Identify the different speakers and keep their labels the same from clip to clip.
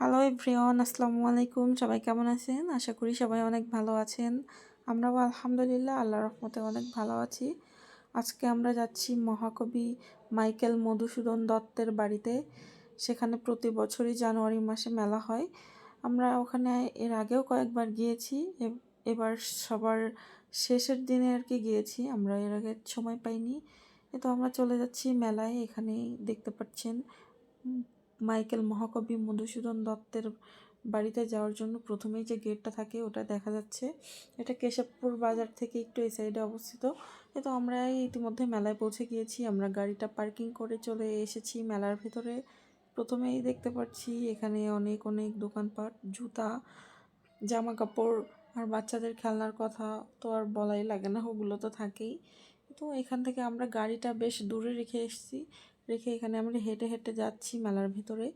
Speaker 1: Hello everyone আসসালামু আলাইকুম সবাই কেমন আছেন? আশা করি সবাই অনেক ভালো আছেন। আমরাও আলহামদুলিল্লাহ আল্লাহ রহমতে অনেক ভালো আছি। আজকে আমরা যাচ্ছি মহাকবি মাইকেল মধুসূদন দত্তের বাড়িতে। সেখানে প্রতি বছরই জানুয়ারি মাসে মেলা হয়। আমরা ওখানে এর আগেও কয়েকবার গিয়েছি। এবার সবার শেষের দিনে আর কি গিয়েছি। আমরা এর আগে সময় পাইনি। এ তো আমরা চলে যাচ্ছি মেলায়। এখানেই দেখতে পাচ্ছেন। মাইকেল মহাকবি মধুসূদন দত্তের বাড়িতে যাওয়ার জন্য প্রথমেই যে গেটটা থাকে ওটা দেখা যাচ্ছে। এটা কেশবপুর বাজার থেকে একটু এই সাইডে অবস্থিত। তো আমরা ইতিমধ্যে মেলায় পৌঁছে গিয়েছি। আমরা গাড়িটা পার্কিং করে চলে এসেছি মেলার ভেতরে। প্রথমেই দেখতে পাচ্ছি এখানে অনেক অনেক দোকানপাট, জুতা জামা কাপড় আর বাচ্চাদের খেলনার কথা তো আর বলাই লাগে না। ওগুলো তো থাকেই। তো এখান থেকে আমরা গাড়িটা বেশ দূরে রেখে এসেছি। রেখে এখানে আমরা হেঁটে হেঁটে যাচ্ছি মেলার ভিতরে।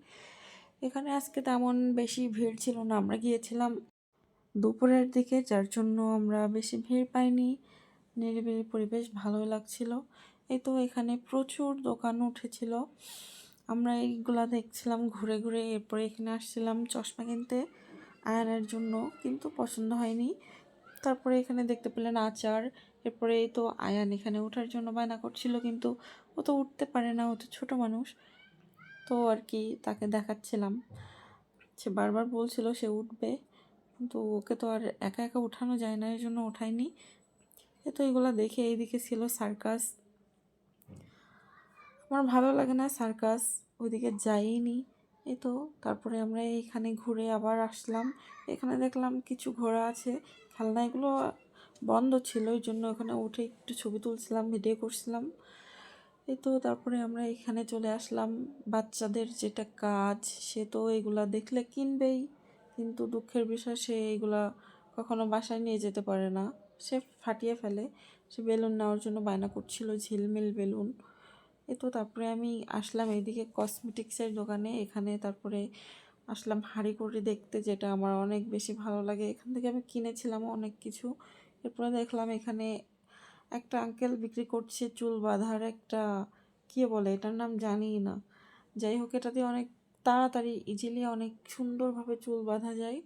Speaker 1: এখানে আজকে তেমন বেশি ভিড় ছিল না, আমরা গিয়েছিলাম দুপুরের দিকে, যার জন্য আমরা বেশি ভিড় পাইনি। নিরিবিলি পরিবেশ ভালোই লাগছিল। এই তো এখানে প্রচুর দোকান উঠেছিল। আমরা এইগুলা দেখছিলাম ঘুরে ঘুরে, এরপরে এখানে আসছিলাম চশমা কিনতে, আয়নের জন্য, কিন্তু পছন্দ হয়নি। তারপরে এখানে দেখতে পেলেন আচার এরপরে তো আয়ান এখানে ওঠার জন্য বায়না করছিল, কিন্তু ও তো উঠতে পারে না, ও তো ছোটো মানুষ। তো আর কি তাকে দেখাচ্ছিলাম। সে বারবার বলছিল সে উঠবে, কিন্তু ওকে তো আর একা একা উঠানো যায় না এই জন্য ওঠায়নি এ তো এগুলো দেখে এইদিকে ছিল সার্কাস। আমার ভালো লাগে না সার্কাস, ওইদিকে যাইনি। এই তো তারপরে আমরা এইখানে ঘুরে আবার আসলাম। এখানে দেখলাম কিছু ঘোড়া আছে, খেলনা এগুলো বন্ধ ছিল, ওই জন্য ওখানে উঠে একটু ছবি তুলছিলাম, ভিডিও করছিলাম। এই তো তারপরে আমরা এখানে চলে আসলাম। বাচ্চাদের যেটা কাজ, সে তো এগুলা দেখলে কিনবেই, কিন্তু দুঃখের বিষয় সে এগুলা কখনো বাসায় নিয়ে যেতে পারে না। সে ফাটিয়ে ফেলে, সে বেলুন নেওয়ার জন্য বায়না করছিল, ঝিলমিল বেলুন। এ তো তারপরে আমি আসলাম এইদিকে কসমেটিক্সের দোকানে, এখানে তারপরে আসলাম হাঁড়ি কুড়ি দেখতে, যেটা আমার অনেক বেশি ভালো লাগে। এখান থেকে আমি কিনেছিলাম অনেক কিছু। এরপরে দেখলাম এখানে একটা আঙ্কেল বিক্রি করছে চুল বাঁধার একটা, কী বলে এটার নাম জানি না। যাই হোক এটা দিয়ে অনেক তাড়াতাড়ি ইজিলি অনেক সুন্দরভাবে চুল বাঁধা যায়।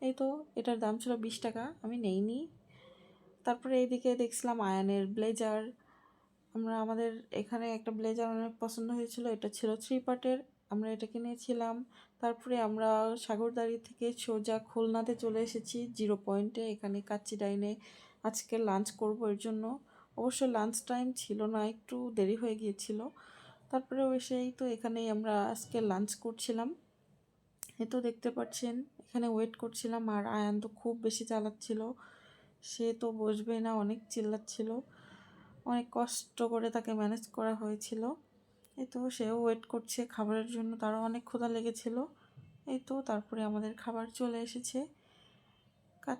Speaker 1: এই তো, এটার দাম ছিল বিশ টাকা, আমি নেইনি। তারপরে এইদিকে দেখছিলাম আয়ানের ব্লেজার আমরা আমাদের এখানে একটা ব্লেজার অনেক পছন্দ হয়েছিল, এটা ছিল থ্রি পার্টের আমরা এটা কিনেছিলাম। তারপরে আমরা সাগরদাড়ি থেকে সোজা খুলনাতে চলে এসেছি জিরো পয়েন্টে। এখানে কাচ্চি ডাইনে আজকে লাঞ্চ করব এর জন্য। অবশ্য লাঞ্চ টাইম ছিল না, একটু দেরি হয়ে গিয়েছিল। তারপরে এসেই তো এখানেই আমরা আজকে লাঞ্চ করছিলাম। এ তো দেখতে পাচ্ছেন, এখানে ওয়েট করছিলাম আর আয়ান তো খুব বেশি চালাচ্ছিল। সে তো বসবে না, অনেক চিল্লাচ্ছিল। অনেক কষ্ট করে তাকে ম্যানেজ করা হয়েছিল। এই তো সেও ওয়েট করছে খাবারের জন্য, তারও অনেক ক্ষুধা লেগেছিল। এই তো তারপরে আমাদের খাবার চলে এসেছে।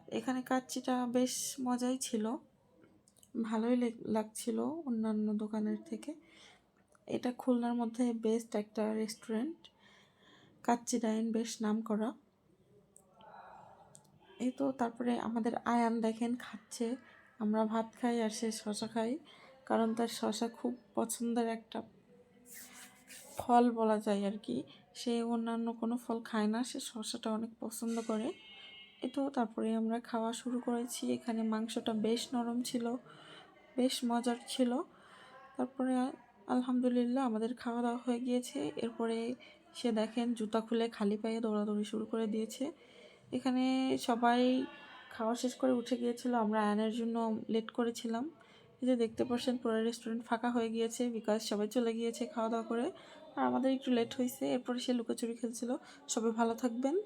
Speaker 1: এখানে কাচ্চিটা বেশ মজাই ছিল। ভালোই লেগ- লাগছিল অন্যান্য দোকানের থেকে। এটা খুলনার মধ্যে বেস্ট একটা রেস্টুরেন্ট কাচ্চি ডাইন বেশ নাম করা এই তো তারপরে আমাদের আয়ান দেখেন খাচ্ছে। আমরা ভাত খাই আর সে শশা খাই, কারণ তার শশা খুব পছন্দের একটা ফল বলা যায় আর কি সে অন্যান্য কোনো ফল খায় না, সে শসাটা অনেক পছন্দ করে। এই তো তারপরে আমরা খাওয়া শুরু করেছি। এখানে মাংসটা বেশ নরম ছিল, বেশ মজার ছিল। তারপরে আলহামদুলিল্লাহ আমাদের খাওয়া দাওয়া হয়ে গিয়েছে। এরপরে সে দেখেন জুতা খুলে খালি পায়ে দৌড়াদৌড়ি শুরু করে দিয়েছে। এখানে সবাই খাওয়া শেষ করে উঠে গিয়েছিল। আমরা আয়নের জন্য লেট করেছিলাম। এই যে দেখতে পাচ্ছেন পুরো রেস্টুরেন্ট ফাঁকা হয়ে গিয়েছে বিকজ সবাই চলে গিয়েছে খাওয়া দাওয়া করে। আর আমাদের একটু লেট হয়েছে এরপরে সে লুকোচুরি খেলছিল। সবাই ভালো থাকবেন।